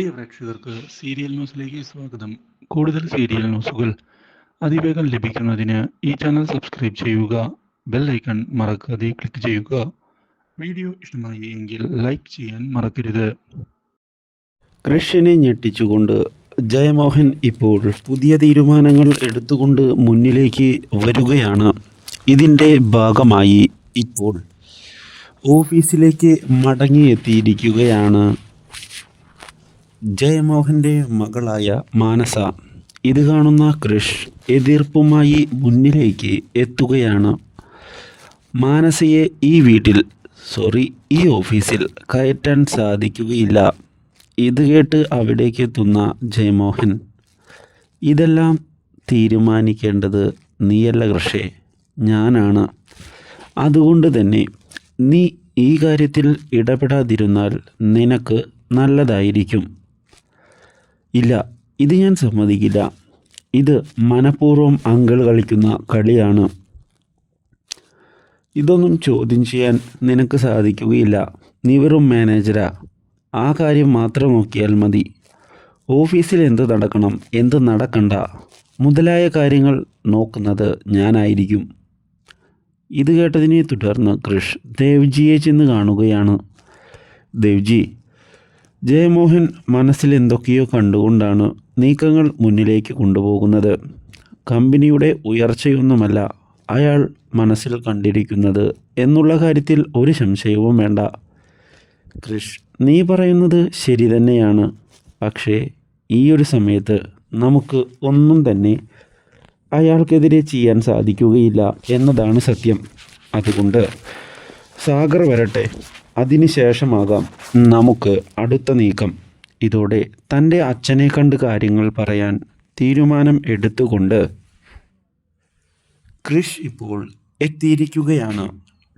പ്രിയ പ്രേക്ഷകർക്ക് സീരിയൽ ന്യൂസിലേക്ക് സ്വാഗതം. കൂടുതൽ സീരിയൽ ന്യൂസുകൾ അതിവേഗം ലഭിക്കുന്നതിന് ഈ ചാനൽ സബ്സ്ക്രൈബ് ചെയ്യുക ബെൽ ഐക്കൺ മറക്കാതെ ക്ലിക്ക് ചെയ്യുക. വീഡിയോ ഇഷ്ടമായി എങ്കിൽ ലൈക്ക് ചെയ്യാൻ മറക്കരുത്. കൃഷിനെ ഞെട്ടിച്ചുകൊണ്ട് ജയമോഹൻ ഇപ്പോൾ പുതിയ തീരുമാനങ്ങൾ എടുത്തുകൊണ്ട് മുന്നിലേക്ക് വരികയാണ്. ഇതിന്റെ ഭാഗമായി ഇപ്പോൾ ഓഫീസിലേക്ക് മടങ്ങിയെത്തിയിരിക്കുകയാണ് ജയമോഹന്റെ മകളായ മാനസ ഇത് കാണുന്ന കൃഷ് എതിർപ്പുമായി മുന്നിലേക്ക് എത്തുകയാണ്. മാനസയെ ഈ വീട്ടിൽ സോറി ഈ ഓഫീസിൽ കയറ്റാൻ സാധിക്കുകയില്ല. ഇത് കേട്ട് അവിടേക്ക് എത്തുന്ന ജയമോഹൻ ഇതെല്ലാം തീരുമാനിക്കേണ്ടത് നീയല്ല കൃഷേ ഞാനാണ്. അതുകൊണ്ട് തന്നെ നീ ഈ കാര്യത്തിൽ ഇടപെടാതിരുന്നാൽ നിനക്ക് നല്ലതായിരിക്കും. ഇല്ല ഇത് ഞാൻ സമ്മതിക്കില്ല. ഇത് മനഃപൂർവം അങ്കിൾ കളിക്കുന്ന കളിയാണ്. ഇതൊന്നും ചോദ്യം ചെയ്യാൻ നിനക്ക് സാധിക്കുകയില്ല. നീ വെറും മാനേജരാ. ആ കാര്യം മാത്രം നോക്കിയാൽ മതി. ഓഫീസിൽ എന്ത് നടക്കണം എന്ത് നടക്കണ്ട മുതലായ കാര്യങ്ങൾ നോക്കുന്നത് ഞാനായിരിക്കും. ഇത് കേട്ടതിനെ തുടർന്ന് കൃഷ് ദേവ്ജിയെ ചെന്ന് കാണുകയാണ്. ദേവ്ജി ജയമോഹൻ മനസ്സിൽ എന്തൊക്കെയോ കണ്ടുകൊണ്ടാണ് നീക്കങ്ങൾ മുന്നിലേക്ക് കൊണ്ടുപോകുന്നത്. കമ്പനിയുടെ ഉയർച്ചയൊന്നുമല്ല അയാൾ മനസ്സിൽ കണ്ടിരിക്കുന്നത് എന്നുള്ള കാര്യത്തിൽ ഒരു സംശയവും വേണ്ട. കൃഷ് നീ പറയുന്നത് ശരി തന്നെയാണ്. പക്ഷേ ഈ ഒരു സമയത്ത് നമുക്ക് ഒന്നും തന്നെ അയാൾക്കെതിരെ ചെയ്യാൻ സാധിക്കുകയില്ല എന്നതാണ് സത്യം. അതുകൊണ്ട് സാഗർ വരട്ടെ. അതിനുശേഷമാകാം നമുക്ക് അടുത്ത നീക്കം. ഇതോടെ തന്റെ അച്ഛനെ കണ്ട് കാര്യങ്ങൾ പറയാൻ തീരുമാനം എടുത്തുകൊണ്ട് കൃഷ് ഇപ്പോൾ എത്തിയിരിക്കുകയാണ്.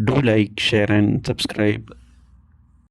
Do like share and subscribe